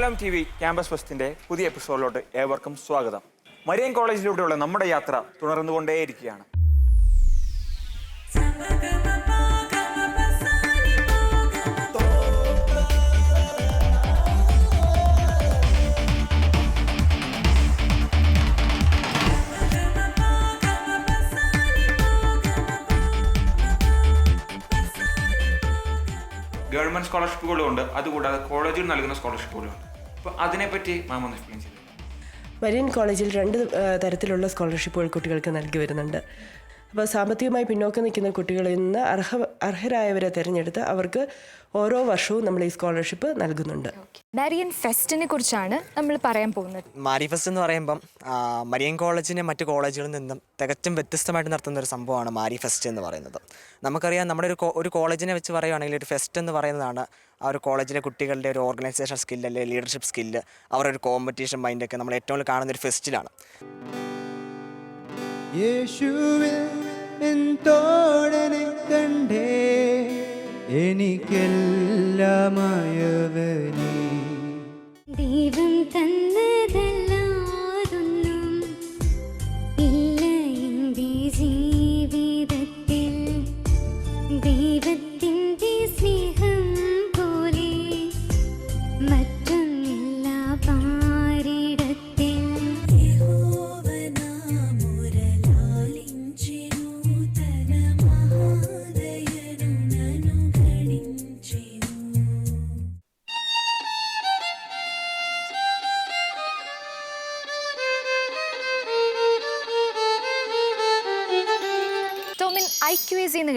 Malayalam T V campus ഫെസ്റ്റിന്റെ പുതിയ എപ്പിസോഡിലോട്ട് ഏവർക്കും സ്വാഗതം. മരിയൻ കോളേജിലൂടെയുള്ള നമ്മുടെ യാത്ര തുടർന്നുകൊണ്ടേയിരിക്കുകയാണ്. ഗവൺമെന്റ് സ്കോളർഷിപ്പുകളുണ്ട്. അതുകൂടാതെ കോളേജിൽ നൽകുന്ന സ്കോളർഷിപ്പുകളും ഉണ്ട് അതിനെപ്പറ്റി മാം ഒന്ന് എക്സ്പ്ലെയിൻ ചെയ്തു മരിയൻ കോളേജിൽ രണ്ട് തരത്തിലുള്ള സ്കോളർഷിപ്പുകൾ കുട്ടികൾക്ക് നൽകി വരുന്നുണ്ട്. അപ്പോൾ സാമ്പത്തികമായി പിന്നോക്കം നിൽക്കുന്ന കുട്ടികളിൽ നിന്ന് അർഹ അർഹരായവരെ തിരഞ്ഞെടുത്ത് അവർക്ക് ഓരോ വർഷവും നമ്മൾ ഈ സ്കോളർഷിപ്പ് നൽകുന്നുണ്ട്. മരിയൻ ഫെസ്റ്റിനെ കുറിച്ചാണ് നമ്മൾ പറയാൻ പോകുന്നത്. മാരി ഫെസ്റ്റ് എന്ന് പറയുമ്പം മരിയൻ കോളേജിനെ മറ്റ് കോളേജുകളിൽ നിന്നും തികച്ചും വ്യത്യസ്തമായിട്ട് നടത്തുന്ന ഒരു സംഭവമാണ് മാരി ഫെസ്റ്റ് എന്ന് പറയുന്നത്. നമുക്കറിയാം നമ്മുടെ ഒരു ഒരു കോളേജിനെ വെച്ച് പറയുകയാണെങ്കിൽ ഒരു ഫെസ്റ്റ് എന്ന് പറയുന്നതാണ് ആ ഒരു കോളേജിലെ കുട്ടികളുടെ ഒരു ഓർഗനൈസേഷൻ സ്കില്ല് അല്ലെങ്കിൽ ലീഡർഷിപ്പ് സ്കില്ല് അവരുടെ ഒരു കോമ്പറ്റീഷൻ മൈൻഡൊക്കെ നമ്മൾ ഏറ്റവും കൂടുതൽ കാണുന്ന ഒരു ഫെസ്റ്റിലാണ്. യേശുവിൽ എൻ തോടനെ കണ്ടേ. എനിക്കെല്ലാമായവനേ. ദൈവം തന്നതല്ലാതൊന്നും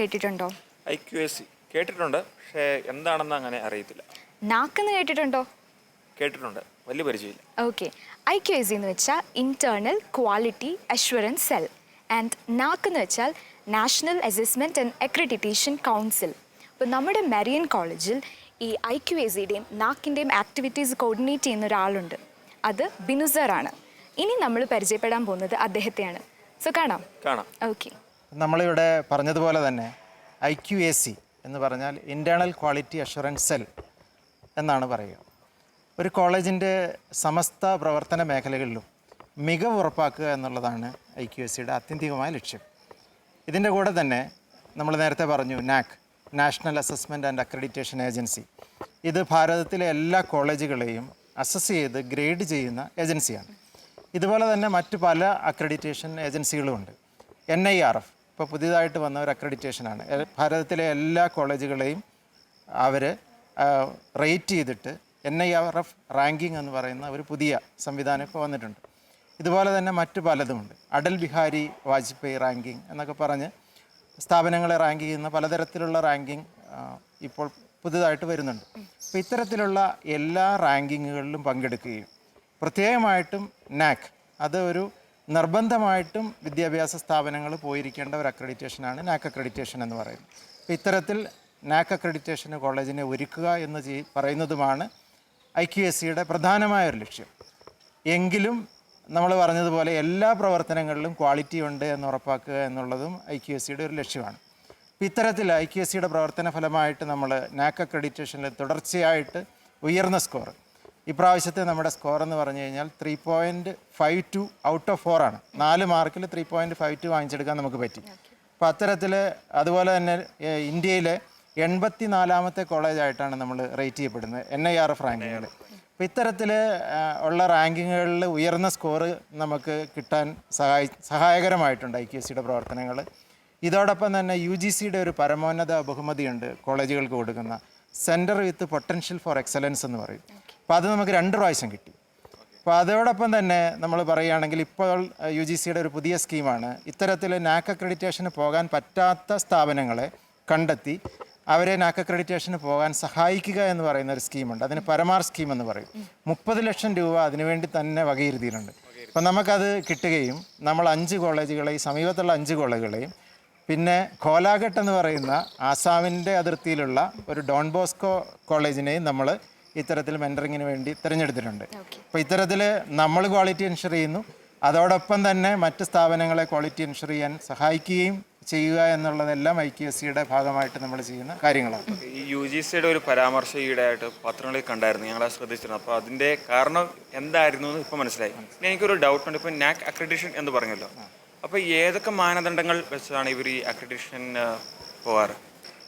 കേട്ടിട്ടുണ്ടോ? ഐ ക്യു എസ് സി കേട്ടിട്ടുണ്ട്. പക്ഷേ എന്താണെന്ന് അങ്ങനെ അറിയത്തില്ല. നാക്കെന്ന് കേട്ടിട്ടുണ്ടോ? കേട്ടിട്ടുണ്ട്. വലിയ പരിചയമില്ല. Okay I Q S C എന്ന് വെച്ചാൽ internal quality assurance cell and NAAC എന്ന് വെച്ചാൽ national assessment and accreditation council അപ്പോൾ നമ്മുടെ മെറിയൻ കോളേജിൽ ഈ ഐ ക്യു എ സിയുടെയും നാക്കിന്റെയും ആക്ടിവിറ്റീസ് കോർഡിനേറ്റ് ചെയ്യുന്ന ഒരാളുണ്ട്. അത് ബിനുസറാണ് ഇനി നമ്മൾ പരിചയപ്പെടാൻ പോകുന്നത് അദ്ദേഹത്തെയാണ്. സോ കാണാം. കാണാം. ഓക്കെ നമ്മളിവിടെ പറഞ്ഞതുപോലെ തന്നെ ഐ ക്യു എ സി എന്ന് പറഞ്ഞാൽ ഇന്റേർണൽ ക്വാളിറ്റി അഷുറൻസ് സെൽ എന്നാണ് പറയുക. ഒരു കോളേജിന്റെ സമസ്ത പ്രവർത്തന മേഖലകളിലും മികവ് ഉറപ്പാക്കുക എന്നുള്ളതാണ് ഐ ക്യു എസ് സിയുടെ ആത്യന്തികമായ ലക്ഷ്യം. ഇതിന്റെ കൂടെ തന്നെ നമ്മൾ നേരത്തെ പറഞ്ഞു NAAC national assessment and accreditation agency ഇത് ഭാരതത്തിലെ എല്ലാ കോളേജുകളെയും അസസ് ചെയ്ത് ഗ്രേഡ് ചെയ്യുന്ന ഏജൻസിയാണ് ഇതുപോലെ തന്നെ മറ്റ് പല അക്രഡിറ്റേഷൻ ഏജൻസികളുമുണ്ട് എൻ ഐ ആർ എഫ് ഇപ്പോൾ പുതിയതായിട്ട് വന്ന ഒരു അക്രഡിറ്റേഷനാണ് ഭാരതത്തിലെ എല്ലാ കോളേജുകളെയും അവർ റേറ്റ് ചെയ്തിട്ട് N I R F ranking എന്ന് പറയുന്ന ഒരു പുതിയ സംവിധാനം ഇപ്പോൾ വന്നിട്ടുണ്ട്. ഇതുപോലെ തന്നെ മറ്റു പലതുമുണ്ട്. അടൽ ബിഹാരി വാജ്പേയി റാങ്കിങ് എന്നൊക്കെ പറഞ്ഞ് സ്ഥാപനങ്ങളെ റാങ്ക് ചെയ്യുന്ന പലതരത്തിലുള്ള റാങ്കിങ് ഇപ്പോൾ പുതുതായിട്ട് വരുന്നുണ്ട്. അപ്പോൾ ഇത്തരത്തിലുള്ള എല്ലാ റാങ്കിങ്ങുകളിലും പങ്കെടുക്കുകയും പ്രത്യേകമായിട്ടും നാക് അത് ഒരു നിർബന്ധമായിട്ടും വിദ്യാഭ്യാസ സ്ഥാപനങ്ങൾ പോയിരിക്കേണ്ട ഒരു അക്രഡിറ്റേഷനാണ് നാക്ക് അക്രഡിറ്റേഷൻ എന്ന് പറയുന്നത്. അപ്പോൾ ഇത്തരത്തിൽ നാക്ക് അക്രഡിറ്റേഷന് കോളേജിനെ ഒരുക്കുക എന്ന് ചെയ്- പറയുന്നതുമാണ് ഐ ക്യു എസ് സിയുടെ പ്രധാനമായ ഒരു ലക്ഷ്യം. എങ്കിലും നമ്മൾ പറഞ്ഞതുപോലെ എല്ലാ പ്രവർത്തനങ്ങളിലും ക്വാളിറ്റി ഉണ്ട് എന്ന് ഉറപ്പാക്കുക എന്നുള്ളതും ഐ ക്യു എസ് സിയുടെ ഒരു ലക്ഷ്യമാണ്. ഇത്തരത്തിൽ ഐ ക്യു എസ് സിയുടെ പ്രവർത്തന ഫലമായിട്ട് നമ്മൾ നാക്ക് അക്രഡിറ്റേഷനിൽ തുടർച്ചയായിട്ട് ഉയർന്ന സ്കോർ ഇപ്രാവശ്യത്തെ നമ്മുടെ സ്കോർ എന്ന് പറഞ്ഞു കഴിഞ്ഞാൽ three point five two out of four ആണ്. നാല് മാർക്കിൽ ത്രീ പോയിന്റ് ഫൈവ് ടു വാങ്ങിച്ചെടുക്കാൻ നമുക്ക് പറ്റി. അപ്പോൾ അത്തരത്തിൽ അതുപോലെ തന്നെ ഇന്ത്യയിലെ എൺപത്തി നാലാമത്തെ കോളേജായിട്ടാണ് നമ്മൾ റേറ്റ് ചെയ്യപ്പെടുന്നത് എൻ ഐ ആർ എഫ് റാങ്കിങ്ങിൽ അപ്പോൾ ഇത്തരത്തിൽ ഉള്ള റാങ്കിങ്ങുകളിൽ ഉയർന്ന സ്കോർ നമുക്ക് കിട്ടാൻ സഹായി സഹായകരമായിട്ടുണ്ട് ഐ ക്യു എസ് സിയുടെ പ്രവർത്തനങ്ങൾ ഇതോടൊപ്പം തന്നെ യു ജി സിയുടെ ഒരു പരമോന്നത ബഹുമതിയുണ്ട് കോളേജുകൾക്ക് കൊടുക്കുന്ന. Centre with potential for excellence എന്ന് പറയും. അപ്പോൾ അത് നമുക്ക് രണ്ട് പ്രാവശ്യം കിട്ടി. അപ്പോൾ അതോടൊപ്പം തന്നെ നമ്മൾ പറയുകയാണെങ്കിൽ ഇപ്പോൾ യു ജി സിയുടെ ഒരു പുതിയ സ്കീമാണ്. ഇത്തരത്തിൽ നാക്ക് അക്രഡിറ്റേഷന് പോകാൻ പറ്റാത്ത സ്ഥാപനങ്ങളെ കണ്ടെത്തി അവരെ നാക്ക് അക്രഡിറ്റേഷന് പോകാൻ സഹായിക്കുക എന്ന് പറയുന്ന ഒരു സ്കീമുണ്ട്. അതിന് പരമാർ സ്കീം എന്ന് പറയും. മുപ്പത് ലക്ഷം രൂപ അതിനുവേണ്ടി തന്നെ വകയിരുത്തിയിട്ടുണ്ട്. അപ്പം നമുക്കത് കിട്ടുകയും നമ്മൾ അഞ്ച് കോളേജുകളെയും സമീപത്തുള്ള അഞ്ച് കോളേജുകളെയും പിന്നെ കോലാഘട്ട് എന്ന് പറയുന്ന ആസാമിന്റെ അതിർത്തിയിലുള്ള ഒരു ഡോൺ ബോസ്കോ കോളേജിനെയും നമ്മൾ ഇത്തരത്തിൽ മെന്ററിങ്ങിന് വേണ്ടി തിരഞ്ഞെടുത്തിട്ടുണ്ട്. അപ്പോൾ ഇത്തരത്തിൽ നമ്മൾ ക്വാളിറ്റി എൻഷർ ചെയ്യുന്നു. അതോടൊപ്പം തന്നെ മറ്റ് സ്ഥാപനങ്ങളെ ക്വാളിറ്റി എൻഷർ ചെയ്യാൻ സഹായിക്കുകയും ചെയ്യുക എന്നുള്ളതെല്ലാം ഐ ക്യു എസ് സിയുടെ ഭാഗമായിട്ട് നമ്മൾ ചെയ്യുന്ന കാര്യങ്ങളാണ്. ഈ യു ജി സിയുടെ ഒരു പരാമർശം ഈയിടെയായിട്ട് പത്രങ്ങളിൽ കണ്ടായിരുന്നു. ഞങ്ങൾ ശ്രദ്ധിച്ചിരുന്നു. അപ്പോൾ അതിന്റെ കാരണം എന്തായിരുന്നു എന്ന് ഇപ്പം മനസ്സിലായി. ഇനി എനിക്കൊരു ഡൗട്ട് ഉണ്ട്. ഇപ്പം നാക് അക്രഡിഷൻ എന്ന് പറഞ്ഞല്ലോ. അപ്പോൾ ഏതൊക്കെ മാനദണ്ഡങ്ങൾ വെച്ചാണ് ഇവർ ഈ അക്രഡിഷൻ പോകാറ്?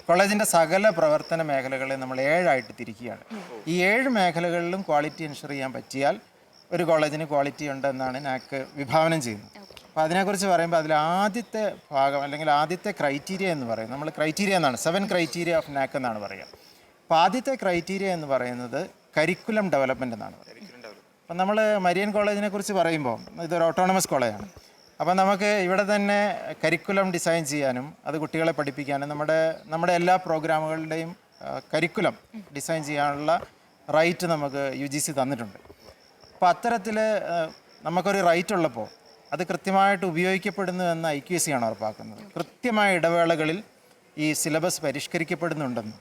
കോളേജിന്റെ സകല പ്രവർത്തന മേഖലകളെ നമ്മൾ ഏഴായിട്ട് തിരിക്കുകയാണ്. ഈ ഏഴ് മേഖലകളിലും ക്വാളിറ്റി എൻഷുർ ചെയ്യാൻ പറ്റിയാൽ ഒരു കോളേജിന് ക്വാളിറ്റി ഉണ്ടെന്നാണ് നാക്ക് വിഭാവനം ചെയ്യുന്നത്. അപ്പോൾ അതിനെക്കുറിച്ച് പറയുമ്പോൾ അതിൽ ആദ്യത്തെ ഭാഗം അല്ലെങ്കിൽ ആദ്യത്തെ ക്രൈറ്റീരിയ എന്ന് പറയും നമ്മൾ ക്രൈറ്റീരിയ എന്നാണ് സെവൻ ക്രൈറ്റീരിയ ഓഫ് നാക്ക് എന്നാണ് പറയുക. അപ്പോൾ ആദ്യത്തെ ക്രൈറ്റീരിയ എന്ന് പറയുന്നത് കരിക്കുലം ഡെവലപ്മെന്റ് എന്നാണ് പറയുന്നത് അപ്പം നമ്മൾ മരിയൻ കോളേജിനെ കുറിച്ച് പറയുമ്പോൾ ഇതൊരു ഓട്ടോണമസ് കോളേജാണ്. അപ്പം നമുക്ക് ഇവിടെ തന്നെ കരിക്കുലം ഡിസൈൻ ചെയ്യാനും അത് കുട്ടികളെ പഠിപ്പിക്കാനും നമ്മുടെ നമ്മുടെ എല്ലാ പ്രോഗ്രാമുകളുടെയും കരിക്കുലം ഡിസൈൻ ചെയ്യാനുള്ള റൈറ്റ് നമുക്ക് യു ജി സി തന്നിട്ടുണ്ട് അപ്പോൾ അത്തരത്തിൽ നമുക്കൊരു റൈറ്റ് ഉള്ളപ്പോൾ അത് കൃത്യമായിട്ട് ഉപയോഗിക്കപ്പെടുന്നു എന്ന് ഐ ക്യു സി ആണ് ഉറപ്പാക്കുന്നത്. കൃത്യമായ ഇടവേളകളിൽ ഈ സിലബസ് പരിഷ്കരിക്കപ്പെടുന്നുണ്ടെന്നും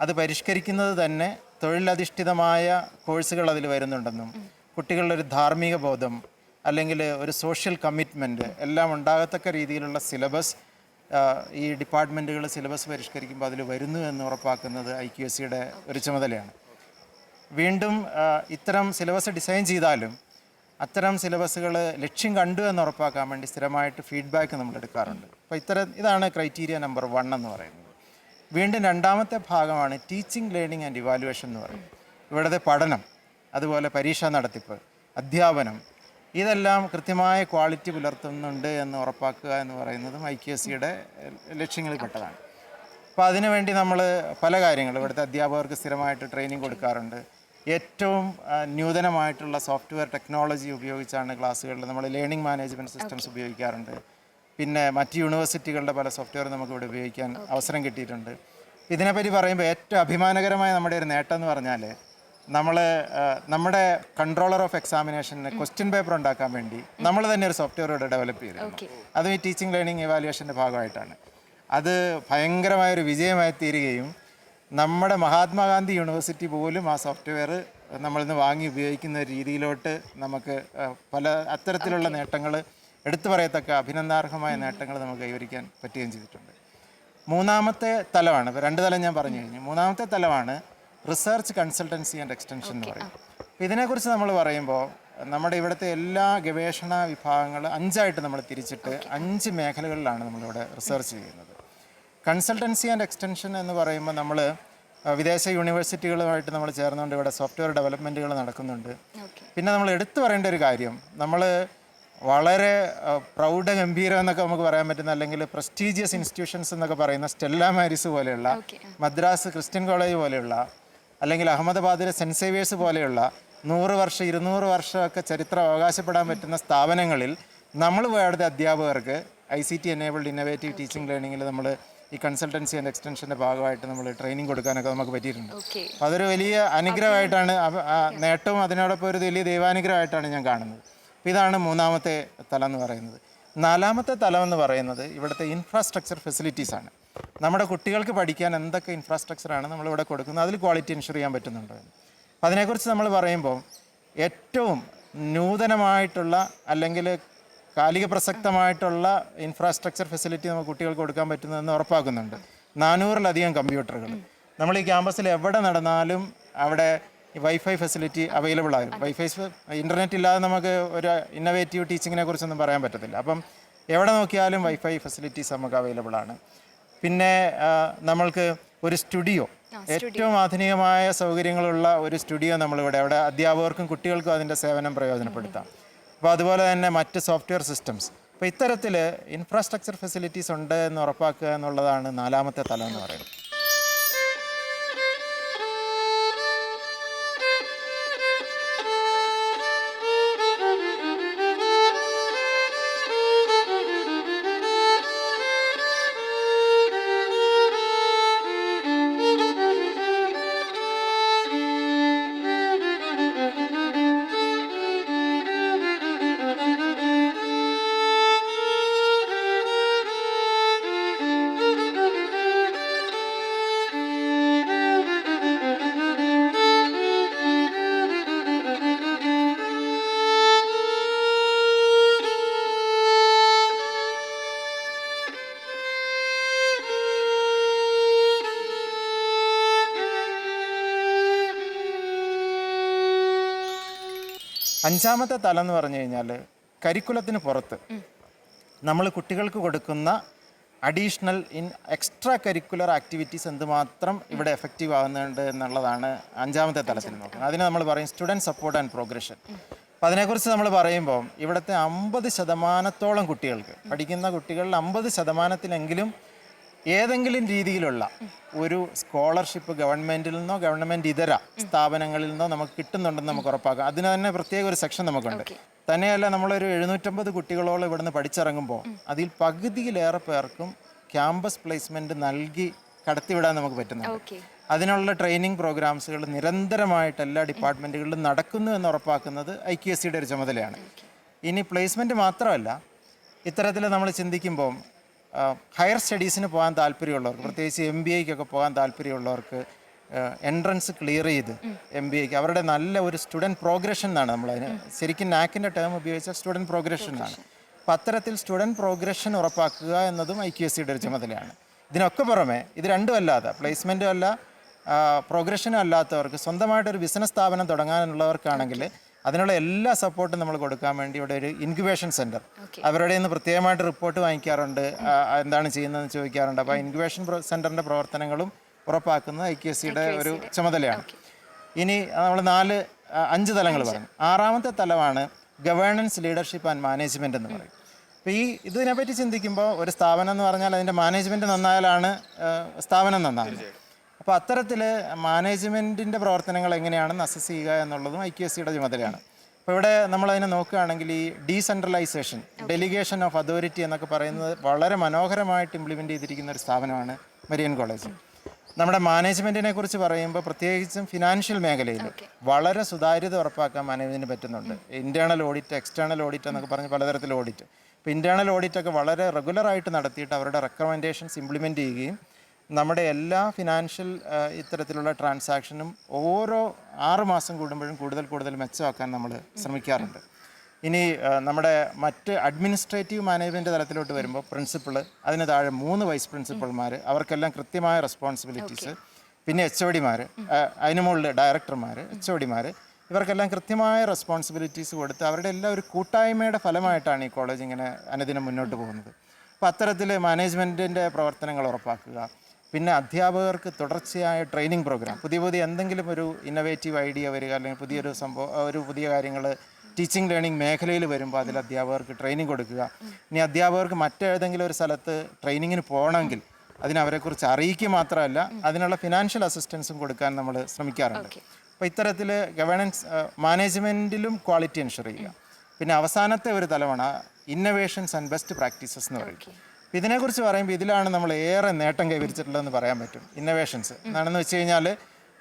അത് പരിഷ്കരിക്കുന്നത് തന്നെ തൊഴിലധിഷ്ഠിതമായ കോഴ്സുകൾ അതിൽ വരുന്നുണ്ടെന്നും കുട്ടികളുടെ ഒരു ധാർമ്മിക ബോധം അല്ലെങ്കിൽ ഒരു സോഷ്യൽ കമ്മിറ്റ്മെന്റ് എല്ലാം ഉണ്ടാകത്തക്ക രീതിയിലുള്ള സിലബസ് ഈ ഡിപ്പാർട്ട്മെന്റുകൾ സിലബസ് പരിഷ്കരിക്കുമ്പോൾ അതിൽ വരുന്നു എന്ന് ഉറപ്പാക്കുന്നത് ഐ ക്യു എസ് സിയുടെ ഒരു ചുമതലയാണ്. വീണ്ടും ഇത്തരം സിലബസ് ഡിസൈൻ ചെയ്താലും അത്തരം സിലബസുകൾ ലക്ഷ്യം കണ്ടു എന്ന് ഉറപ്പാക്കാൻ വേണ്ടി സ്ഥിരമായിട്ട് ഫീഡ്ബാക്ക് നമ്മൾ എടുക്കാറുണ്ട്. അപ്പോൾ ഇത്തരം ഇതാണ് ക്രൈറ്റീരിയ നമ്പർ വൺ എന്ന് പറയുന്നത്. വീണ്ടും രണ്ടാമത്തെ ഭാഗമാണ് ടീച്ചിങ് ലേണിംഗ് ആൻഡ് ഇവാലുവേഷൻ എന്ന് പറയുന്നത്. ഇവിടുത്തെ പഠനം അതുപോലെ പരീക്ഷാ നടത്തിപ്പ് അധ്യാപനം ഇതെല്ലാം കൃത്യമായ ക്വാളിറ്റി പുലർത്തുന്നുണ്ട് എന്ന് ഉറപ്പാക്കുക എന്ന് പറയുന്നതും ഐ കെ എസ് സിയുടെ ലക്ഷ്യങ്ങളിൽപ്പെട്ടതാണ് അപ്പോൾ അതിനുവേണ്ടി നമ്മൾ പല കാര്യങ്ങളും ഇവിടുത്തെ അധ്യാപകർക്ക് സ്ഥിരമായിട്ട് ട്രെയിനിങ് കൊടുക്കാറുണ്ട്. ഏറ്റവും ന്യൂതനമായിട്ടുള്ള നൂതനമായിട്ടുള്ള സോഫ്റ്റ്വെയർ ടെക്നോളജി ഉപയോഗിച്ചാണ് ക്ലാസ്സുകളിൽ നമ്മൾ ലേണിംഗ് മാനേജ്മെന്റ് സിസ്റ്റംസ് ഉപയോഗിക്കാറുണ്ട്. പിന്നെ മറ്റ് യൂണിവേഴ്സിറ്റികളുടെ പല സോഫ്റ്റ്വെയർ നമുക്ക് ഇവിടെ ഉപയോഗിക്കാൻ അവസരം കിട്ടിയിട്ടുണ്ട്. ഇതിനെപ്പറ്റി പറയുമ്പോൾ ഏറ്റവും അഭിമാനകരമായ നമ്മുടെ ഒരു നേട്ടം എന്ന് പറഞ്ഞാൽ നമ്മൾ നമ്മുടെ കൺട്രോളർ ഓഫ് എക്സാമിനേഷന് ക്വസ്റ്റ്യൻ പേപ്പർ ഉണ്ടാക്കാൻ വേണ്ടി നമ്മൾ തന്നെ ഒരു സോഫ്റ്റ്വെയർ ഇവിടെ ഡെവലപ്പ് ചെയ്തിരുന്നു. അതും ഈ ടീച്ചിങ് ലേണിംഗ് ഇവാലുവേഷന്റെ ഭാഗമായിട്ടാണ്. അത് ഭയങ്കരമായൊരു വിജയമായി തീരുകയും നമ്മുടെ മഹാത്മാഗാന്ധി യൂണിവേഴ്സിറ്റി പോലും ആ സോഫ്റ്റ്വെയർ നമ്മളിൽ നിന്ന് വാങ്ങി ഉപയോഗിക്കുന്ന രീതിയിലോട്ട് നമുക്ക് പല അത്തരത്തിലുള്ള നേട്ടങ്ങൾ എടുത്തു പറയത്തക്ക അഭിനന്ദാർഹമായ നേട്ടങ്ങൾ നമുക്ക് കൈവരിക്കാൻ പറ്റുകയും ചെയ്തിട്ടുണ്ട്. മൂന്നാമത്തെ തലമാണ് രണ്ട് തലം ഞാൻ പറഞ്ഞു കഴിഞ്ഞു. മൂന്നാമത്തെ തലമാണ് റിസർച്ച് കൺസൾട്ടൻസി ആൻഡ് എക്സ്റ്റൻഷൻ എന്ന് പറയും. അപ്പോൾ ഇതിനെക്കുറിച്ച് നമ്മൾ പറയുമ്പോൾ നമ്മുടെ ഇവിടുത്തെ എല്ലാ ഗവേഷണ വിഭാഗങ്ങൾ അഞ്ചായിട്ട് നമ്മൾ തിരിച്ചിട്ട് അഞ്ച് മേഖലകളിലാണ് നമ്മളിവിടെ റിസർച്ച് ചെയ്യുന്നത്. കൺസൾട്ടൻസി ആൻഡ് എക്സ്റ്റൻഷൻ എന്ന് പറയുമ്പോൾ നമ്മൾ വിദേശ യൂണിവേഴ്സിറ്റികളുമായിട്ട് നമ്മൾ ചേർന്നുകൊണ്ട് ഇവിടെ സോഫ്റ്റ്വെയർ ഡെവലപ്മെന്റുകൾ നടക്കുന്നുണ്ട്. പിന്നെ നമ്മൾ എടുത്തു പറയേണ്ട ഒരു കാര്യം നമ്മൾ വളരെ പ്രൗഢ ഗംഭീരം എന്നൊക്കെ നമുക്ക് പറയാൻ പറ്റുന്ന അല്ലെങ്കിൽ പ്രസ്റ്റീജിയസ് ഇൻസ്റ്റിറ്റ്യൂഷൻസ് എന്നൊക്കെ പറയുന്ന സ്റ്റെല്ല മാരിസ് പോലെയുള്ള മദ്രാസ് ക്രിസ്ത്യൻ കോളേജ് പോലെയുള്ള അല്ലെങ്കിൽ അഹമ്മദാബാദിലെ സെന്റ് സേവിയേഴ്സ് പോലെയുള്ള നൂറ് വർഷം ഇരുന്നൂറ് വർഷമൊക്കെ ചരിത്രം അവകാശപ്പെടാൻ പറ്റുന്ന സ്ഥാപനങ്ങളിൽ നമ്മൾ വേണ്ടത് അധ്യാപകർക്ക് I C T enabled innovative teaching ലേണിങ്ങിൽ നമ്മൾ ഈ കൺസൾട്ടൻസി ആൻഡ് എക്സ്റ്റൻഷന്റെ ഭാഗമായിട്ട് നമ്മൾ ട്രെയിനിങ് കൊടുക്കാനൊക്കെ നമുക്ക് പറ്റിയിട്ടുണ്ട്. അപ്പോൾ അതൊരു വലിയ അനുഗ്രഹമായിട്ടാണ് ആ നേട്ടവും അതിനോടൊപ്പം ഒരു വലിയ ദൈവാനുഗ്രഹമായിട്ടാണ് ഞാൻ കാണുന്നത്. അപ്പോൾ ഇതാണ് മൂന്നാമത്തെ തലം എന്ന് പറയുന്നത്. നാലാമത്തെ തലം എന്ന് പറയുന്നത് ഇവിടുത്തെ ഇൻഫ്രാസ്ട്രക്ചർ ഫെസിലിറ്റീസാണ് നമ്മുടെ കുട്ടികൾക്ക് പഠിക്കാൻ എന്തൊക്കെ ഇൻഫ്രാസ്ട്രക്ചറാണ് നമ്മളിവിടെ കൊടുക്കുന്നത്? അതിൽ ക്വാളിറ്റി എൻഷുർ ചെയ്യാൻ പറ്റുന്നുണ്ടോ? എന്ന് അതിനെക്കുറിച്ച് നമ്മൾ പറയുമ്പോൾ ഏറ്റവും നൂതനമായിട്ടുള്ള അല്ലെങ്കിൽ കാലിക പ്രസക്തമായിട്ടുള്ള ഇൻഫ്രാസ്ട്രക്ചർ ഫെസിലിറ്റി നമുക്ക് കുട്ടികൾക്ക് കൊടുക്കാൻ പറ്റുന്നതെന്ന് ഉറപ്പാക്കുന്നുണ്ട്. നാനൂറിലധികം കമ്പ്യൂട്ടറുകൾ നമ്മൾ ഈ ക്യാമ്പസിൽ എവിടെ നടന്നാലും അവിടെ വൈഫൈ ഫെസിലിറ്റി അവൈലബിൾ ആകും. വൈഫൈ ഇന്റർനെറ്റ് ഇല്ലാതെ നമുക്ക് ഒരു ഇന്നോവേറ്റീവ് ടീച്ചിങ്ങിനെ കുറിച്ചൊന്നും പറയാൻ പറ്റത്തില്ല. അപ്പം എവിടെ നോക്കിയാലും വൈഫൈ ഫെസിലിറ്റീസ് നമുക്ക് അവൈലബിൾ ആണ്. പിന്നെ നമ്മൾക്ക് ഒരു സ്റ്റുഡിയോ. ഏറ്റവും ആധുനികമായ സൗകര്യങ്ങളുള്ള ഒരു സ്റ്റുഡിയോ നമ്മളിവിടെ. അവിടെ അധ്യാപകർക്കും കുട്ടികൾക്കും അതിന്റെ സേവനം പ്രയോജനപ്പെടുത്താം. അപ്പോൾ അതുപോലെ തന്നെ മറ്റ് സോഫ്റ്റ്വെയർ സിസ്റ്റംസ്. അപ്പോൾ ഇത്തരത്തിൽ ഇൻഫ്രാസ്ട്രക്ചർ ഫെസിലിറ്റീസ് ഉണ്ട് എന്ന് ഉറപ്പാക്കുക എന്നുള്ളതാണ് നാലാമത്തെ തലം എന്ന് പറയുന്നത്. അഞ്ചാമത്തെ തലം എന്ന് പറഞ്ഞു കഴിഞ്ഞാൽ കരിക്കുലത്തിന് പുറത്ത്. നമ്മൾ കുട്ടികൾക്ക് കൊടുക്കുന്ന additional in extra curricular activities എന്തുമാത്രം ഇവിടെ എഫക്റ്റീവ് ആകുന്നുണ്ട് എന്നുള്ളതാണ് അഞ്ചാമത്തെ തലത്തിൽ നോക്കുന്നത്. അതിന് നമ്മൾ പറയും സ്റ്റുഡന്റ് സപ്പോർട്ട് ആൻഡ് പ്രോഗ്രഷൻ അപ്പം അതിനെക്കുറിച്ച് നമ്മൾ പറയുമ്പോൾ ഇവിടുത്തെ അമ്പത് ശതമാനത്തോളം കുട്ടികൾക്ക് പഠിക്കുന്ന കുട്ടികളിൽ അമ്പത് ശതമാനത്തിനെങ്കിലും ഏതെങ്കിലും രീതിയിലുള്ള ഒരു സ്കോളർഷിപ്പ് ഗവൺമെന്റിൽ നിന്നോ ഗവൺമെന്റ് ഇതര സ്ഥാപനങ്ങളിൽ നിന്നോ നമുക്ക് കിട്ടുന്നുണ്ടെന്ന് നമുക്ക് ഉറപ്പാക്കാം. അതിന് തന്നെ പ്രത്യേക ഒരു സെക്ഷൻ നമുക്കുണ്ട്. തന്നെയല്ല നമ്മളൊരു എഴുന്നൂറ്റമ്പത് കുട്ടികളോളം ഇവിടുന്ന് പഠിച്ചിറങ്ങുമ്പോൾ അതിൽ പകുതിയിലേറെ പേർക്കും ക്യാമ്പസ് പ്ലേസ്മെന്റ് നൽകി കടത്തിവിടാൻ നമുക്ക് പറ്റുന്നുണ്ട്. അതിനുള്ള ട്രെയിനിങ് പ്രോഗ്രാംസുകൾ നിരന്തരമായിട്ട് എല്ലാ ഡിപ്പാർട്ട്മെന്റുകളിലും നടക്കുന്നു എന്ന് ഉറപ്പാക്കുന്നത് ഐ ക്യു എസ് സിയുടെ ഒരു ചുമതലയാണ്. ഇനി പ്ലേസ്മെന്റ് മാത്രമല്ല ഇത്തരത്തിൽ നമ്മൾ ചിന്തിക്കുമ്പോൾ ഹയർ സ്റ്റഡീസിന് പോകാൻ താല്പര്യമുള്ളവർക്ക് പ്രത്യേകിച്ച് എം ബി ഐക്കൊക്കെ പോകാൻ താല്പര്യമുള്ളവർക്ക് എൻട്രൻസ് ക്ലിയർ ചെയ്ത് എം ബി ഐക്ക് അവരുടെ നല്ല ഒരു സ്റ്റുഡന്റ് പ്രോഗ്രഷൻ എന്നാണ് നമ്മളതിന് ശരിക്കും നാക്കിന്റെ ടേം ഉപയോഗിച്ചാൽ സ്റ്റുഡന്റ് പ്രോഗ്രഷൻ എന്നാണ്. അപ്പം അത്തരത്തിൽ സ്റ്റുഡന്റ് പ്രോഗ്രഷൻ ഉറപ്പാക്കുക എന്നതും ഐ ക്യു എസ് സിയുടെ ഒരു ചുമതലയാണ്. ഇതിനൊക്കെ പുറമെ ഇത് രണ്ടും അല്ലാതെ പ്ലേസ്മെന്റും അല്ല പ്രോഗ്രഷനും അല്ലാത്തവർക്ക് സ്വന്തമായിട്ടൊരു ബിസിനസ് സ്ഥാപനം തുടങ്ങാനുള്ളവർക്കാണെങ്കിൽ അതിനുള്ള എല്ലാ സപ്പോർട്ടും നമ്മൾ കൊടുക്കാൻ വേണ്ടി ഇവിടെ ഒരു ഇൻക്യുബേഷൻ സെന്റർ അവരുടെ നിന്ന് പ്രത്യേകമായിട്ട് റിപ്പോർട്ട് വാങ്ങിക്കാറുണ്ട്. എന്താണ് ചെയ്യുന്നതെന്ന് ചോദിക്കാറുണ്ട്. അപ്പോൾ ഇൻക്യുബേഷൻ സെന്ററിന്റെ പ്രവർത്തനങ്ങളും ഉറപ്പാക്കുന്നത് ഐ കെ സിയുടെ ഒരു ചുമതലയാണ്. ഇനി നമ്മൾ നാല് അഞ്ച് തലങ്ങൾ പറഞ്ഞു. ആറാമത്തെ തലമാണ് ഗവേണൻസ് ലീഡർഷിപ്പ് ആൻഡ് മാനേജ്മെന്റ് എന്ന് പറയും അപ്പോൾ ഈ ഇതിനെപ്പറ്റി ചിന്തിക്കുമ്പോൾ ഒരു സ്ഥാപനം എന്ന് പറഞ്ഞാൽ അതിന്റെ മാനേജ്മെന്റ് നന്നായാലാണ് സ്ഥാപനം നന്നാകുന്നത് അപ്പോൾ അത്തരത്തിൽ മാനേജ്മെന്റിന്റെ പ്രവർത്തനങ്ങൾ എങ്ങനെയാണെന്ന് അസസ് ചെയ്യുക എന്നുള്ളതും ഐ ക്യു എസ് സിയുടെ ചുമതലയാണ്. അപ്പോൾ ഇവിടെ നമ്മളതിനെ നോക്കുകയാണെങ്കിൽ ഈ ഡീസെൻട്രലൈസേഷൻ ഡെലിഗേഷൻ ഓഫ് അതോറിറ്റി എന്നൊക്കെ പറയുന്നത് വളരെ മനോഹരമായിട്ട് ഇംപ്ലിമെന്റ് ചെയ്തിരിക്കുന്ന ഒരു സ്ഥാപനമാണ് മരിയൻ കോളേജ്. നമ്മുടെ മാനേജ്മെന്റിനെ കുറിച്ച് പറയുമ്പോൾ പ്രത്യേകിച്ചും ഫിനാൻഷ്യൽ മേഖലയിൽ വളരെ സുതാര്യത ഉറപ്പാക്കാൻ മാനേജ്മെന്റിന് പറ്റുന്നുണ്ട്. ഇന്റേണൽ ഓഡിറ്റ് എക്സ്റ്റേണൽ ഓഡിറ്റ് എന്നൊക്കെ പറഞ്ഞ് പലതരത്തിൽ ഓഡിറ്റ് ഇപ്പോൾ ഓഡിറ്റ് ഓഡിറ്റൊക്കെ വളരെ റെഗുലറായിട്ട് നടത്തിയിട്ട് അവരുടെ റെക്കമെൻഡേഷൻസ് ഇംപ്ലിമെന്റ് ചെയ്യുകയും നമ്മുടെ എല്ലാ ഫിനാൻഷ്യൽ ഇത്തരത്തിലുള്ള ട്രാൻസാക്ഷനും ഓരോ ആറ് മാസം കൂടുമ്പോഴും കൂടുതൽ കൂടുതൽ മെച്ചമാക്കാൻ നമ്മൾ ശ്രമിക്കാറുണ്ട്. ഇനി നമ്മുടെ മറ്റ് അഡ്മിനിസ്ട്രേറ്റീവ് മാനേജ്മെന്റ് തലത്തിലോട്ട് വരുമ്പോൾ പ്രിൻസിപ്പൾ അതിന് താഴെ മൂന്ന് വൈസ് പ്രിൻസിപ്പൾമാർ അവർക്കെല്ലാം കൃത്യമായ റെസ്പോൺസിബിലിറ്റീസ് പിന്നെ എച്ച് ഒ ഡിമാർ അതിന് മുകളിൽ ഡയറക്ടർമാർ എച്ച് ഒ ഡിമാർ ഇവർക്കെല്ലാം കൃത്യമായ റെസ്പോൺസിബിലിറ്റീസ് കൊടുത്ത് അവരുടെ എല്ലാം ഒരു കൂട്ടായ്മയുടെ ഫലമായിട്ടാണ് ഈ കോളേജ് ഇങ്ങനെ അനുദിനം മുന്നോട്ട് പോകുന്നത്. അപ്പോൾ അത്തരത്തിൽ മാനേജ്മെന്റിന്റെ പ്രവർത്തനങ്ങൾ ഉറപ്പാക്കുക. പിന്നെ അധ്യാപകർക്ക് തുടർച്ചയായ ട്രെയിനിങ് പ്രോഗ്രാം പുതിയ പുതിയ എന്തെങ്കിലും ഒരു ഇന്നവേറ്റീവ് ഐഡിയ വരിക അല്ലെങ്കിൽ പുതിയൊരു സംഭവം ഒരു പുതിയ കാര്യങ്ങൾ ടീച്ചിങ് ലേണിംഗ് മേഖലയിൽ വരുമ്പോൾ അതിൽ അധ്യാപകർക്ക് ട്രെയിനിങ് കൊടുക്കുക. ഇനി അധ്യാപകർക്ക് മറ്റേതെങ്കിലും ഒരു സ്ഥലത്ത് ട്രെയിനിങ്ങിന് പോകണമെങ്കിൽ അതിനവരെക്കുറിച്ച് അറിയിക്കുക മാത്രമല്ല അതിനുള്ള ഫിനാൻഷ്യൽ അസിസ്റ്റൻസും കൊടുക്കാൻ നമ്മൾ ശ്രമിക്കാറുണ്ട്. അപ്പോൾ ഇത്തരത്തിൽ ഗവേണൻസ് മാനേജ്മെന്റിലും ക്വാളിറ്റി എൻഷുർ ചെയ്യുക. പിന്നെ അവസാനത്തെ ഒരു തലമാണ് ഇന്നവേഷൻസ് ആൻഡ് ബെസ്റ്റ് പ്രാക്ടീസസ് എന്ന് പറയും അപ്പോൾ ഇതിനെക്കുറിച്ച് പറയുമ്പോൾ ഇതിലാണ് നമ്മൾ ഏറെ നേട്ടം കൈവരിച്ചിട്ടുള്ളതെന്ന് പറയാൻ പറ്റും. ഇന്നവേഷൻസ് എന്താണെന്ന് വെച്ച് കഴിഞ്ഞാൽ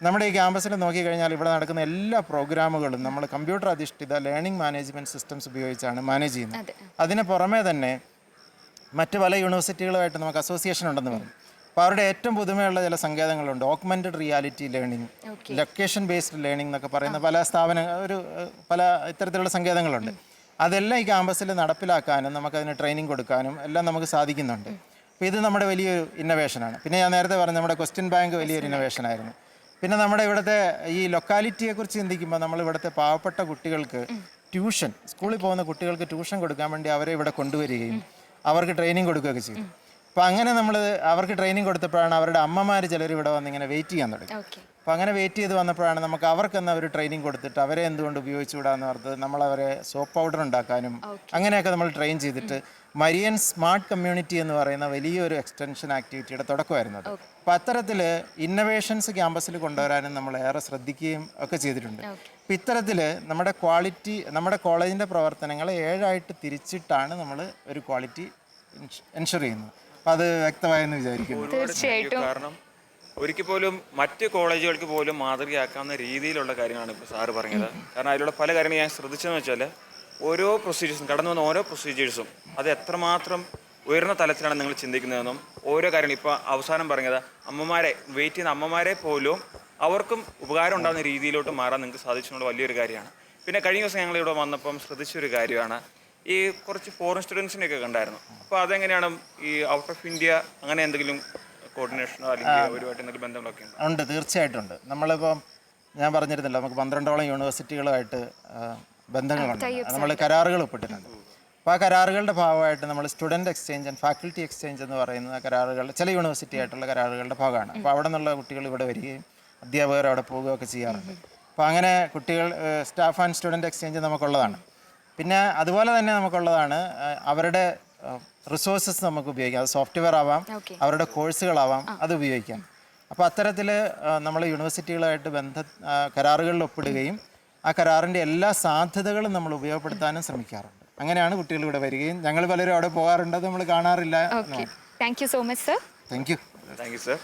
നമ്മുടെ ഈ ക്യാമ്പസിൽ നോക്കിക്കഴിഞ്ഞാൽ ഇവിടെ നടക്കുന്ന എല്ലാ പ്രോഗ്രാമുകളും നമ്മൾ കമ്പ്യൂട്ടർ അധിഷ്ഠിത ലേണിംഗ് മാനേജ്മെന്റ് സിസ്റ്റംസ് ഉപയോഗിച്ചാണ് മാനേജ് ചെയ്യുന്നത്. അതിന് പുറമേ തന്നെ മറ്റ് പല യൂണിവേഴ്സിറ്റികളുമായിട്ട് നമുക്ക് അസോസിയേഷൻ ഉണ്ടെന്ന് പറയും. അപ്പോൾ അവരുടെ ഏറ്റവും പുതുമയുള്ള ചില സങ്കേതങ്ങളുണ്ട്. Augmented reality learning location based learning എന്നൊക്കെ പറയുന്ന പല സ്ഥാപന ഒരു പല ഇത്തരത്തിലുള്ള സങ്കേതങ്ങളുണ്ട്. അതെല്ലാം ഈ ക്യാമ്പസിൽ നടപ്പിലാക്കാനും നമുക്കതിന് ട്രെയിനിങ് കൊടുക്കാനും എല്ലാം നമുക്ക് സാധിക്കുന്നുണ്ട്. അപ്പോൾ ഇത് നമ്മുടെ വലിയൊരു ഇന്നോവേഷനാണ് പിന്നെ ഞാൻ നേരത്തെ പറഞ്ഞു നമ്മുടെ ക്വസ്റ്റ്യൻ ബാങ്ക് വലിയൊരു ഇന്നോവേഷൻ ആയിരുന്നു. പിന്നെ നമ്മുടെ ഇവിടുത്തെ ഈ ലൊക്കാലിറ്റിയെക്കുറിച്ച് ചിന്തിക്കുമ്പോൾ നമ്മൾ ഇവിടുത്തെ പാവപ്പെട്ട കുട്ടികൾക്ക് ട്യൂഷൻ സ്കൂളിൽ പോകുന്ന കുട്ടികൾക്ക് ട്യൂഷൻ കൊടുക്കാൻ വേണ്ടി അവരെ ഇവിടെ കൊണ്ടുവരികയും അവർക്ക് ട്രെയിനിങ് കൊടുക്കുകയൊക്കെ ചെയ്തു. അപ്പോൾ അങ്ങനെ നമ്മൾ അവർക്ക് ട്രെയിനിങ് കൊടുത്തപ്പോഴാണ് അവരുടെ അമ്മമാർ ചിലർ ഇവിടെ വന്ന് ഇങ്ങനെ വെയിറ്റ് ചെയ്യാൻ തുടങ്ങി. അപ്പോൾ അങ്ങനെ വെയിറ്റ് ചെയ്ത് വന്നപ്പോഴാണ് നമുക്ക് അവർക്കെന്ന ഒരു ട്രെയിനിങ് കൊടുത്തിട്ട് അവരെ എന്തുകൊണ്ട് ഉപയോഗിച്ചുകൂടാന്ന് പറഞ്ഞത് നമ്മളവരെ സോപ്പ് പൗഡർ ഉണ്ടാക്കാനും അങ്ങനെയൊക്കെ നമ്മൾ ട്രെയിൻ ചെയ്തിട്ട് മരിയൻ സ്മാർട്ട് കമ്മ്യൂണിറ്റി എന്ന് പറയുന്ന വലിയൊരു എക്സ്റ്റൻഷൻ ആക്ടിവിറ്റിയുടെ തുടക്കമായിരുന്നു അത്. അപ്പോൾ അത്തരത്തിൽ ഇന്നവേഷൻസ് ക്യാമ്പസിൽ കൊണ്ടുവരാനും നമ്മൾ ഏറെ ശ്രദ്ധിക്കുകയും ഒക്കെ ചെയ്തിട്ടുണ്ട്. അപ്പം ഇത്തരത്തിൽ നമ്മുടെ ക്വാളിറ്റി നമ്മുടെ കോളേജിന്റെ പ്രവർത്തനങ്ങളെ ഏഴായിട്ട് തിരിച്ചിട്ടാണ് നമ്മൾ ഒരു ക്വാളിറ്റി എൻഷുർ ചെയ്യുന്നത്. അപ്പോൾ അത് വ്യക്തമായെന്ന് വിചാരിക്കുന്നു. തീർച്ചയായിട്ടും. ഒരിക്കൽ പോലും മറ്റ് കോളേജുകൾക്ക് പോലും മാതൃകയാക്കാവുന്ന രീതിയിലുള്ള കാര്യങ്ങളാണ് ഇപ്പോൾ സാറ് പറഞ്ഞത്. കാരണം അതിലുള്ള പല കാര്യങ്ങളും ഞാൻ ശ്രദ്ധിച്ചതെന്ന് വെച്ചാൽ ഓരോ പ്രൊസീജിയേഴ്സും കടന്നു വന്ന ഓരോ പ്രൊസീജിയേഴ്സും അത് എത്രമാത്രം ഉയർന്ന തലത്തിലാണ് നിങ്ങൾ ചിന്തിക്കുന്നതെന്നും ഓരോ കാര്യങ്ങൾ ഇപ്പോൾ അവസാനം പറഞ്ഞത് അമ്മമാരെ വെയിറ്റ് ചെയ്യുന്ന അമ്മമാരെ പോലും അവർക്കും ഉപകാരം ഉണ്ടാകുന്ന രീതിയിലോട്ട് മാറാൻ നിങ്ങൾക്ക് സാധിച്ചെന്നുള്ള വലിയൊരു കാര്യമാണ്. പിന്നെ കഴിഞ്ഞ ദിവസം ഞങ്ങൾ ഇവിടെ വന്നപ്പം ശ്രദ്ധിച്ചൊരു കാര്യമാണ്. ഈ കുറച്ച് ഫോറിൻ സ്റ്റുഡൻസിനെയൊക്കെ കണ്ടായിരുന്നു. അപ്പോൾ അതെങ്ങനെയാണ് ഈ ഔട്ട് ഓഫ് ഇന്ത്യ അങ്ങനെ എന്തെങ്കിലും കോർഡിനേഷനോ അല്ലെങ്കിൽ ഒരുപാട് എന്തെങ്കിലും ബന്ധങ്ങളൊക്കെ ഉണ്ട്? തീർച്ചയായിട്ടും ഉണ്ട്. നമ്മളിപ്പം ഞാൻ പറഞ്ഞിരുന്നല്ലോ നമുക്ക് പന്ത്രണ്ടോളം യൂണിവേഴ്സിറ്റികളുമായിട്ട് ബന്ധങ്ങളുണ്ട്. നമ്മൾ കരാറുകൾ ഒപ്പിട്ടിട്ടുണ്ട്. അപ്പോൾ ആ കരാറുകളുടെ ഭാഗമായിട്ട് നമ്മൾ student exchange and faculty exchange എന്ന് പറയുന്ന കരാറുകൾ ചില യൂണിവേഴ്സിറ്റി ആയിട്ടുള്ള കരാറുകളുടെ ഭാഗമാണ്. അപ്പോൾ അവിടെ നിന്നുള്ള കുട്ടികൾ ഇവിടെ വരികയും അധ്യാപകർ അവിടെ പോവുകയൊക്കെ ചെയ്യാറുണ്ട്. അപ്പോൾ അങ്ങനെ കുട്ടികൾ സ്റ്റാഫ് ആൻഡ് സ്റ്റുഡന്റ് എക്സ്ചേഞ്ച് നമുക്കുള്ളതാണ്. പിന്നെ അതുപോലെ തന്നെ നമുക്കുള്ളതാണ് അവരുടെ റിസോഴ്സസ് നമുക്ക് ഉപയോഗിക്കാം. അത് സോഫ്റ്റ്വെയർ ആവാം. അവരുടെ കോഴ്സുകളാവാം അത് ഉപയോഗിക്കാം. അപ്പോൾ അത്തരത്തിൽ നമ്മൾ യൂണിവേഴ്സിറ്റികളായിട്ട് ബന്ധ കരാറുകളിൽ ഒപ്പിടുകയും ആ കരാറിന്റെ എല്ലാ സാധ്യതകളും നമ്മൾ ഉപയോഗപ്പെടുത്താനും ശ്രമിക്കാറുണ്ട്. അങ്ങനെയാണ് കുട്ടികൾ ഇവിടെ വരികയും ഞങ്ങൾ പലരും അവിടെ പോകാറുണ്ട് അത് നമ്മൾ കാണാറില്ല. Thank you so much sir thank you thank you sir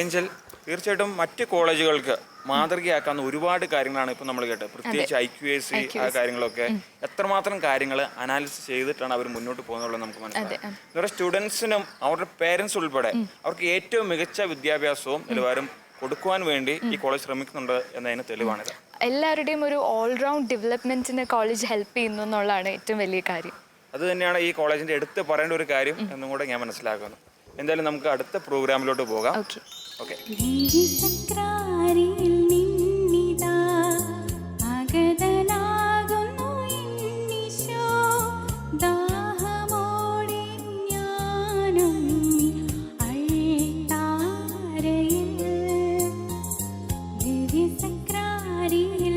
Angel തീർച്ചയായിട്ടും മറ്റ് കോളേജുകൾക്ക് മാതൃകയാക്കാവുന്ന ഒരുപാട് കാര്യങ്ങളാണ് ഇപ്പം നമ്മൾ കേട്ടത്. പ്രത്യേകിച്ച് ഐ ക്യു എസ് സി ആ കാര്യങ്ങളൊക്കെ എത്രമാത്രം കാര്യങ്ങൾ അനാലിസിസ് ചെയ്തിട്ടാണ് അവർ മുന്നോട്ട് പോകുന്നുള്ളത് നമുക്ക് മനസ്സിലാക്കാം. ഇവരുടെ സ്റ്റുഡൻസിനും അവരുടെ പേരൻസ് ഉൾപ്പെടെ അവർക്ക് ഏറ്റവും മികച്ച വിദ്യാഭ്യാസവും നിലവാരം കൊടുക്കുവാൻ വേണ്ടി ഈ കോളേജ് ശ്രമിക്കുന്നുണ്ട് എന്നതിന് തെളിവാണിത് എല്ലാവരുടെയും ഒരു ഓൾറൗണ്ട് ഡെവലപ്മെന്റിന് കോളേജ് ഹെൽപ്പ് ചെയ്യുന്നു എന്നുള്ളതാണ് ഏറ്റവും വലിയ കാര്യം. അത് തന്നെയാണ് ഈ കോളേജിന്റെ എടുത്ത് പറയേണ്ട ഒരു കാര്യം എന്നും കൂടെ ഞാൻ മനസ്സിലാക്കുന്നു. എന്തായാലും നമുക്ക് അടുത്ത പ്രോഗ്രാമിലോട്ട് പോകാം. ഓക്കെ. Thank സക്രാരിയിൽ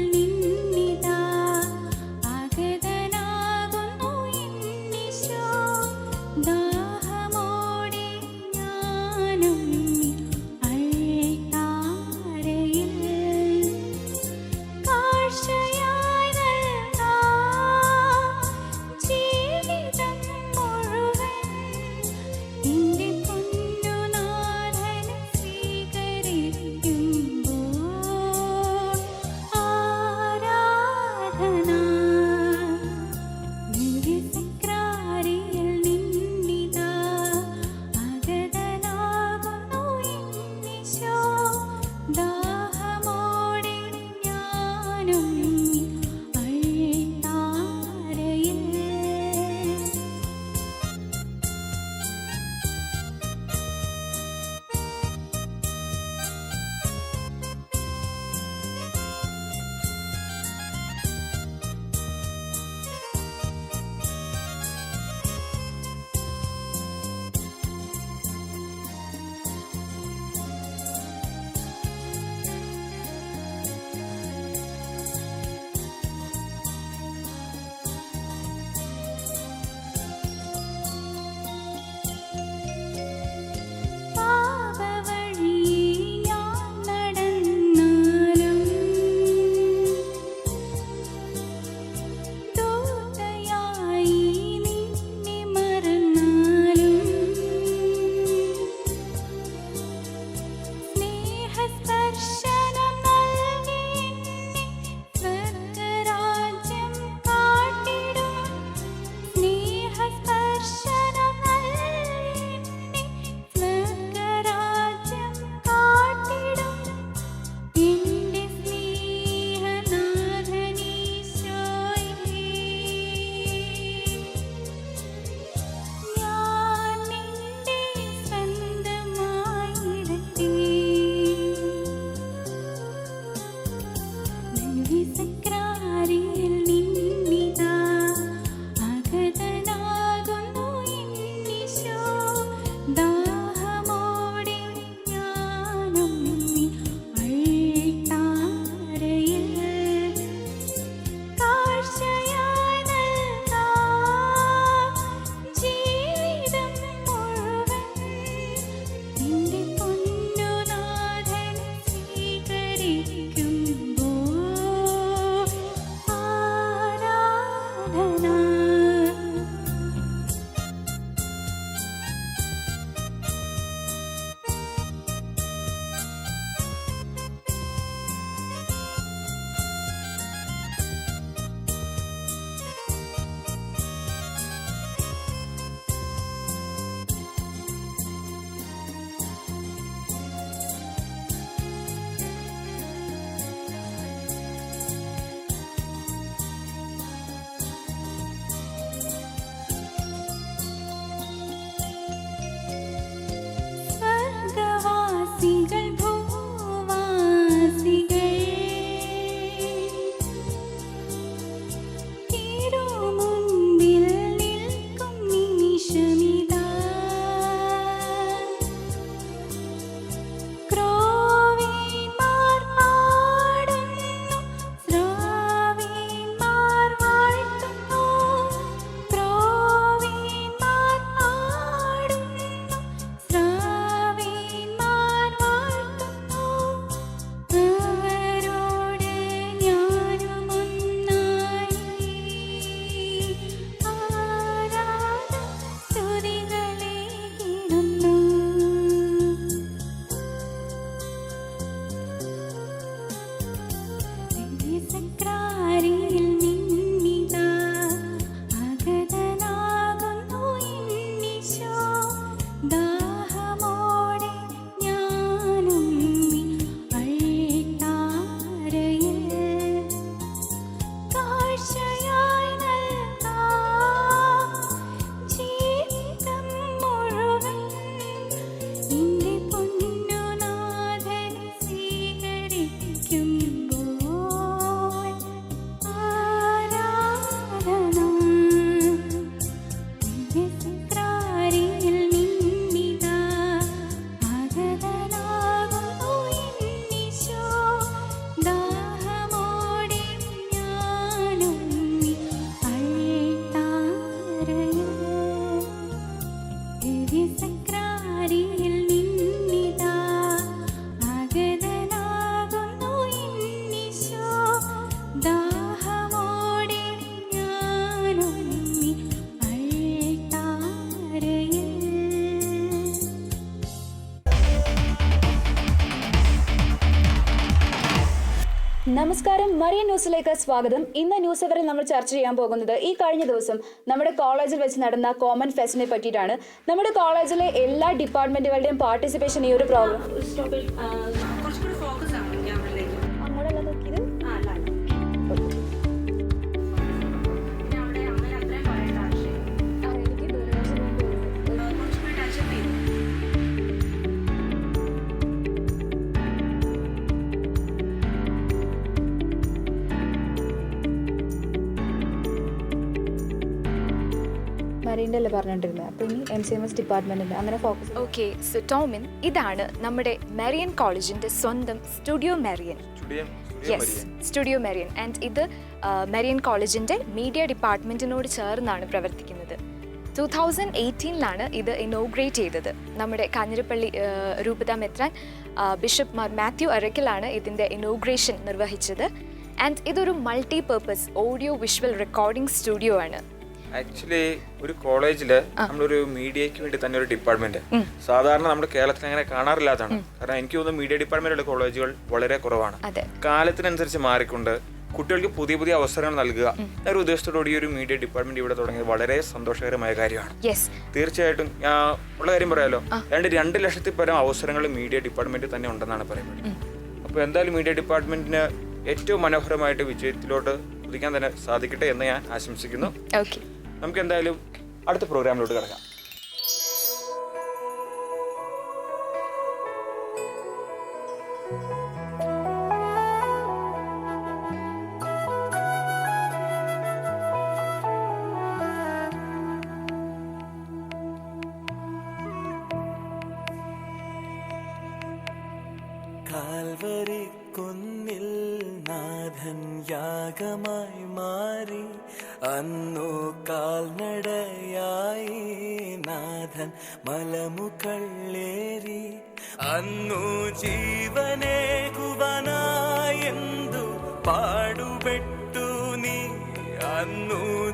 ന്യൂസിലേക്ക് സ്വാഗതം ഇന്ന് ന്യൂസ് അവറിൽ നമ്മൾ ചർച്ച ചെയ്യാൻ പോകുന്നത് ഈ കഴിഞ്ഞ ദിവസം നമ്മുടെ കോളേജിൽ വെച്ച് നടന്ന കോമൺ ഫെസ്റ്റിനെ പറ്റിയിട്ടാണ് നമ്മുടെ കോളേജിലെ എല്ലാ ഡിപ്പാർട്ട്മെന്റുകളുടെയും പാർട്ടിസിപ്പേഷൻ ഈ ഒരു പ്രോഗ്രാം മരീന്റെ അല്ലേ പറഞ്ഞിട്ടിരുന്നത് അപ്പൊ ഇനി എം സി എം എസ് ഡിപ്പാർട്ട്മെന്റിന്റെ അങ്ങനെ ഫോക്കസ് ഓക്കെ സോ ടോമിൻ ഇതാണ് നമ്മുടെ മെറിയൻ കോളേജിന്റെ സ്വന്തം studio Marian studio yes studio Marian and ഇത് മെറിയൻ കോളേജിന്റെ മീഡിയ ഡിപ്പാർട്ട്മെന്റിനോട് ചേർന്നാണ് പ്രവർത്തിക്കുന്നത്. ടു തൗസൻഡ് എയ്റ്റീനിലാണ് ഇത് ഇനോഗ്രേറ്റ് ചെയ്തത്. നമ്മുടെ കാഞ്ഞിരപ്പള്ളി രൂപത മെത്രാൻ ബിഷപ്പ് മാർ മാത്യു അരക്കലാണ് ഇതിന്റെ ഇനോഗ്രേഷൻ നിർവഹിച്ചത്. ആൻഡ് ഇതൊരു multi purpose audio visual recording studio ആണ്. ആക്ച്വലി ഒരു കോളേജിൽ നമ്മളൊരു മീഡിയയ്ക്ക് വേണ്ടി തന്നെ ഒരു ഡിപ്പാർട്ട്മെന്റ്. സാധാരണ നമ്മുടെ കേരളത്തിൽ അങ്ങനെ കാണാറില്ലാത്തതാണ്. കാരണം എനിക്ക് തോന്നുന്നു മീഡിയ ഡിപ്പാർട്ട്മെന്റ് കോളേജുകൾ വളരെ കുറവാണ്. കാലത്തിനനുസരിച്ച് മാറിക്കൊണ്ട് കുട്ടികൾക്ക് പുതിയ പുതിയ അവസരങ്ങൾ നൽകുക. എന്നൊരു ഉദ്ദേശത്തോടുകൂടി ഒരു മീഡിയ ഡിപ്പാർട്ട്മെന്റ് ഇവിടെ തുടങ്ങിയത് വളരെ സന്തോഷകരമായ കാര്യമാണ്. തീർച്ചയായിട്ടും ഞാൻ ഉള്ള കാര്യം പറയാലോ. രണ്ട് രണ്ട് ലക്ഷത്തിൽ പരം അവസരങ്ങൾ മീഡിയ ഡിപ്പാർട്ട്മെന്റ് തന്നെ ഉണ്ടെന്നാണ് പറയുന്നത്. അപ്പോൾ എന്തായാലും മീഡിയ ഡിപ്പാർട്ട്മെന്റിന് ഏറ്റവും മനോഹരമായിട്ട് വിജയത്തിലോട്ട് കുതിക്കാൻ തന്നെ സാധിക്കട്ടെ എന്ന് ഞാൻ ആശംസിക്കുന്നു. ഓക്കെ നമുക്ക് എന്തായാലും അടുത്ത പ്രോഗ്രാമിലോട്ട് കിടക്കാം. കാൽവരി കുന്നിൽ നാഥൻ യാഗമായി മാറി. അന്നു കാൽനടയായി നാഥൻ മലമുകളേറി അന്നു ജീവനേകുവനായെന്തു പാടുപെട്ടു നീ? അന്നു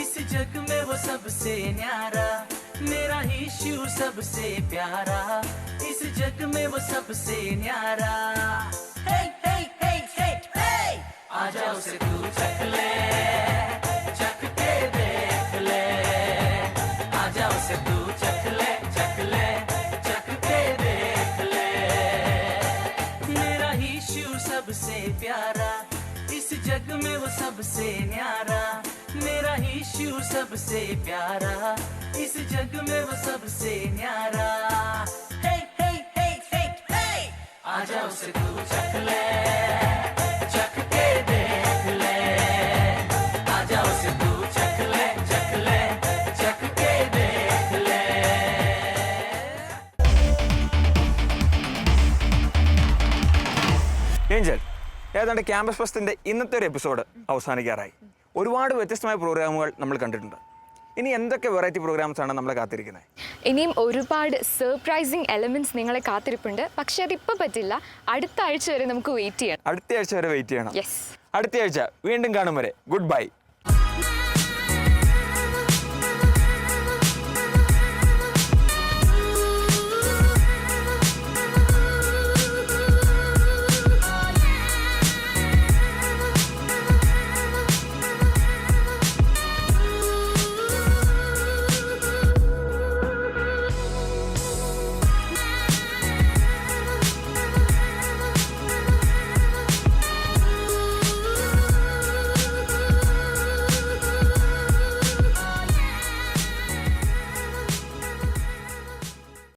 इस जग में वो सबसे न्यारा, मेरा ही शिव सबसे प्यारा। इस जग में वो सबसे न्यारा। हे हे हे हे हे आजा उसे तू चख ले के देख ले। आजा उसे तू देख ले। मेरा ईशु सबसे प्यारा, इस जग में वो सबसे न्यारा। मेरा ईशु सबसे प्यारा इस जग में वो सबसे न्यारा हे हे हे हे हे आजा उसे तू चख ले चख के देख ले आजा उसे तू चख ले चख ले चख के देख ले ഏഞ്ചൽ ഏതാണ്ട് ക്യാമ്പസ് ഫസ്റ്റിൻ്റെ ഇന്നത്തെ ഒരു എപ്പിസോഡ് അവസാനിക്കാറായി ഒരുപാട് വ്യത്യസ്തമായ പ്രോഗ്രാമുകൾ നമ്മൾ കണ്ടിട്ടുണ്ട്. ഇനി എന്തൊക്കെ വെറൈറ്റി പ്രോഗ്രാംസ് ആണ് നമ്മളെ കാത്തിരിക്കുന്നത്? ഇനിയും ഒരുപാട് സർപ്രൈസിങ് എലമെന്റ്സ് നിങ്ങളെ കാത്തിരിപ്പുണ്ട്. പക്ഷെ അതിപ്പോൾ പറ്റില്ല. അടുത്ത ആഴ്ച വരെ നമുക്ക് വെയിറ്റ് ചെയ്യണം. അടുത്ത ആഴ്ച വരെ വെയിറ്റ് ചെയ്യണം. യെസ് അടുത്ത ആഴ്ച വീണ്ടും കാണും വരെ. Good bye